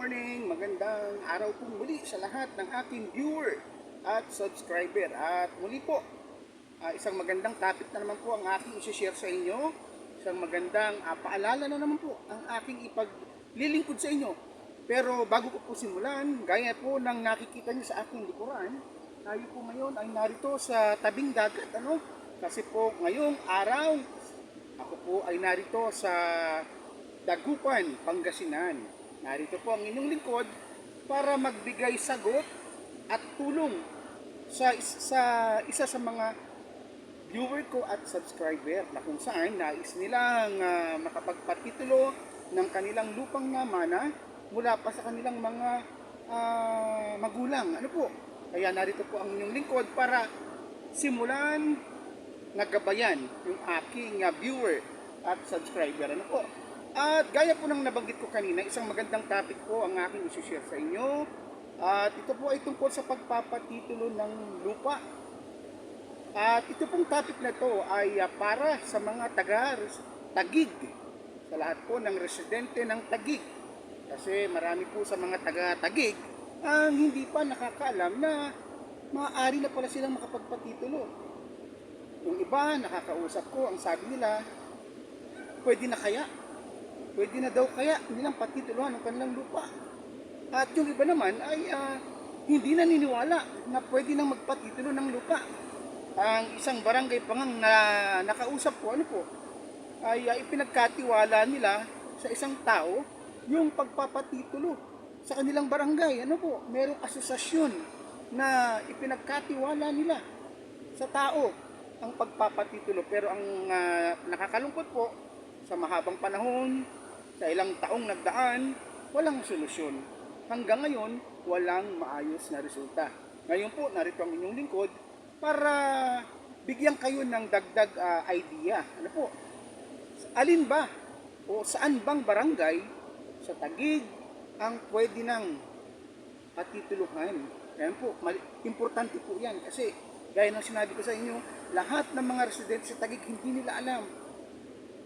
morning, magandang araw po muli sa lahat ng aking viewer at subscriber. At muli po, ah, isang magandang topic na naman po ang aking isi-share sa inyo. Isang magandang ah, paalala na naman po ang aking ipaglilingkod sa inyo. Pero bago ko po simulan, gaya po ng nakikita niyo sa aking likuran, tayo po ngayon ay narito sa tabing dagat. Ano? Kasi po ngayong araw, ako po ay narito sa Dagupan, Pangasinan. Narito po ang inyong lingkod para magbigay sagot at tulong sa, sa isa sa mga viewer ko at subscriber na kung saan nais nilang ah, makapagpatitulo ng kanilang lupang namana mula pa sa kanilang mga ah, magulang. Ano po? Kaya narito po ang inyong lingkod para simulan nagabayan yung aking ah, viewer at subscriber. Ano po? At gaya po ng nabanggit ko kanina, isang magandang topic po ang aking isi-share sa inyo. At ito po ay tungkol sa pagpapatitulo ng lupa. At ito pong topic na to ay ah, para sa mga taga Tagig. Sa lahat po ng residente ng Tagig. Kasi marami po sa mga taga Tagig ang hindi pa nakakaalam na maaari na pala silang makapagpatitulo. Yung iba, nakakausap ko, ang sabi nila, pwede na kaya? Pwede na daw kaya nilang patituluhan ng kanilang lupa. At yung iba naman ay ah, hindi naniniwala na pwede nang magpatitulo ng lupa. Ang isang barangay pa ngang na nakausap ko, ano po, ay ah, ipinagkatiwala nila sa isang tao yung pagpapatitulo sa kanilang barangay. Ano po, merong asosasyon na ipinagkatiwala nila sa tao ang pagpapatitulo. Pero ang ah, nakakalungkot po, sa mahabang panahon, sa ilang taong nagdaan, walang solusyon. Hanggang ngayon, walang maayos na resulta. Ngayon po, narito ang inyong lingkod para bigyan kayo ng dagdag ah, idea. Ano po? Alin ba o saan bang barangay sa Tagig ang pwede nang patituluhan? Ayan po, importante po yan kasi gaya ng sinabi ko sa inyo, lahat ng mga residente sa Tagig hindi nila alam.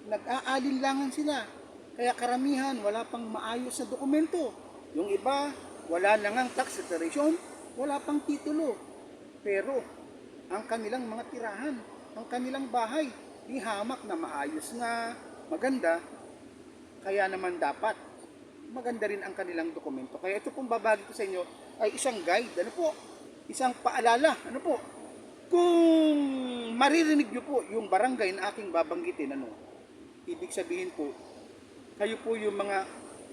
Nag-aalinlangan sila. Kaya karamihan wala pang maayos na dokumento. Yung iba, wala na ngang tax declaration, wala pang titulo. Pero ang kanilang mga tirahan, ang kanilang bahay, di hamak na maayos nga, maganda, kaya naman dapat maganda rin ang kanilang dokumento. Kaya ito pong babagi ko sa inyo ay isang guide, ano po, isang paalala, ano po, kung maririnig nyo po yung barangay na aking babanggitin, ano, ibig sabihin po, kayo po yung mga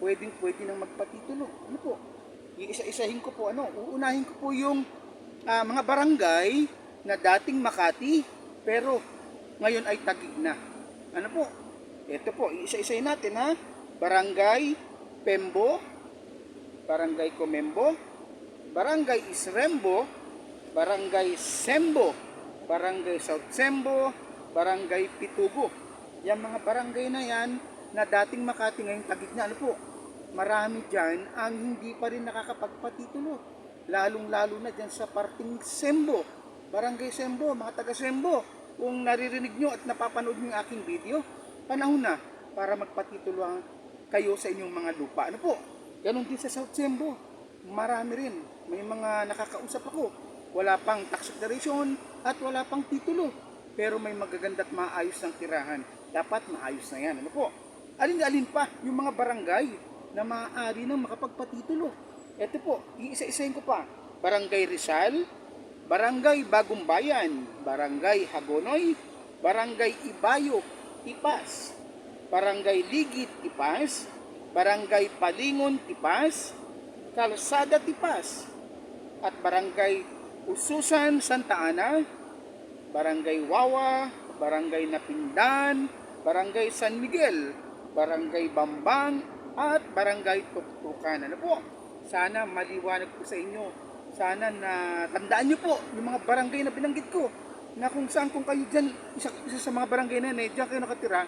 pwedeng pwede nang magpatitulo. Ano po? Iisa-isahin ko po, ano, uunahin ko po yung ah, mga barangay na dating Makati, pero ngayon ay Tagig na. Ano po? Ito po, iisa-isahin natin ha. Barangay Pembo, Barangay Comembo, Barangay Isrembo, Barangay Sembo, Barangay South Sembo, Barangay Pitugo. Yung mga barangay na yan na dating Makati ngayon Tagig na. Ano po? Marami dyan ang hindi pa rin nakakapagpatitulo. Lalong-lalo na dyan sa parting Sembo. Barangay Sembo, mga taga Sembo. Kung naririnig nyo at napapanood nyo yung aking video, panahon na para magpatitulo ang- kayo sa inyong mga lupa. Ano po? Ganon din sa South Sembo. Marami rin. May mga nakakausap ako. Wala pang tax declaration at wala pang titulo. Pero may magaganda at maayos ng tirahan. Dapat maayos na yan. Ano po? Alin-alin pa yung mga barangay na maaari nang makapagpatitulo. Ito po, iisa-isahin ko pa. Barangay Rizal, Barangay Bagong Bayan, Barangay Hagonoy, Barangay Ibayo, Tipas, Barangay Ligit, Tipas, Barangay Palingon, Tipas, Kalsada, Tipas, at Barangay Ususan, Santa Ana, Barangay Wawa, Barangay Napindan, Barangay San Miguel, Barangay Bambang, at Barangay Tuktukan. Ano po? Sana maliwanag po sa inyo. Sana na tandaan nyo po yung mga barangay na binanggit ko na kung saan kung kayo dyan, isa, isa sa mga barangay na yan, eh, dyan kayo nakatira,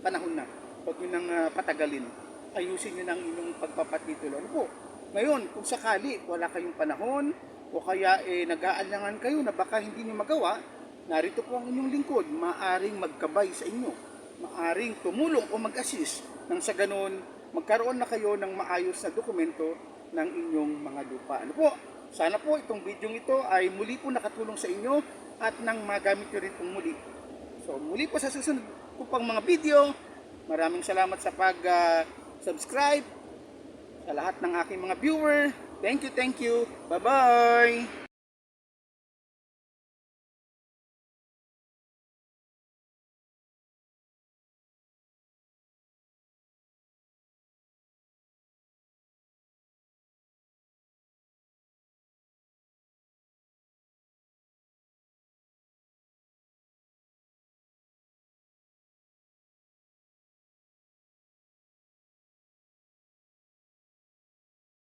panahon na. Huwag nyo nang ah, patagalin. Ayusin nyo ng inyong pagpapatitulo. Ano po? Ngayon, kung sakali wala kayong panahon o kaya eh, nag-aalangan kayo na baka hindi nyo magawa, narito po ang inyong lingkod, maaring magkabay sa inyo. maaring tumulong o mag-assist nang sa ganun magkaroon na kayo ng maayos na dokumento ng inyong mga lupa. Ano po? Sana po itong video ito ay muli po nakatulong sa inyo at nang magamit nyo rin pong muli. So muli po sa susunod ko pang mga video, maraming salamat sa pag-subscribe sa lahat ng aking mga viewer. Thank you, thank you. Bye-bye!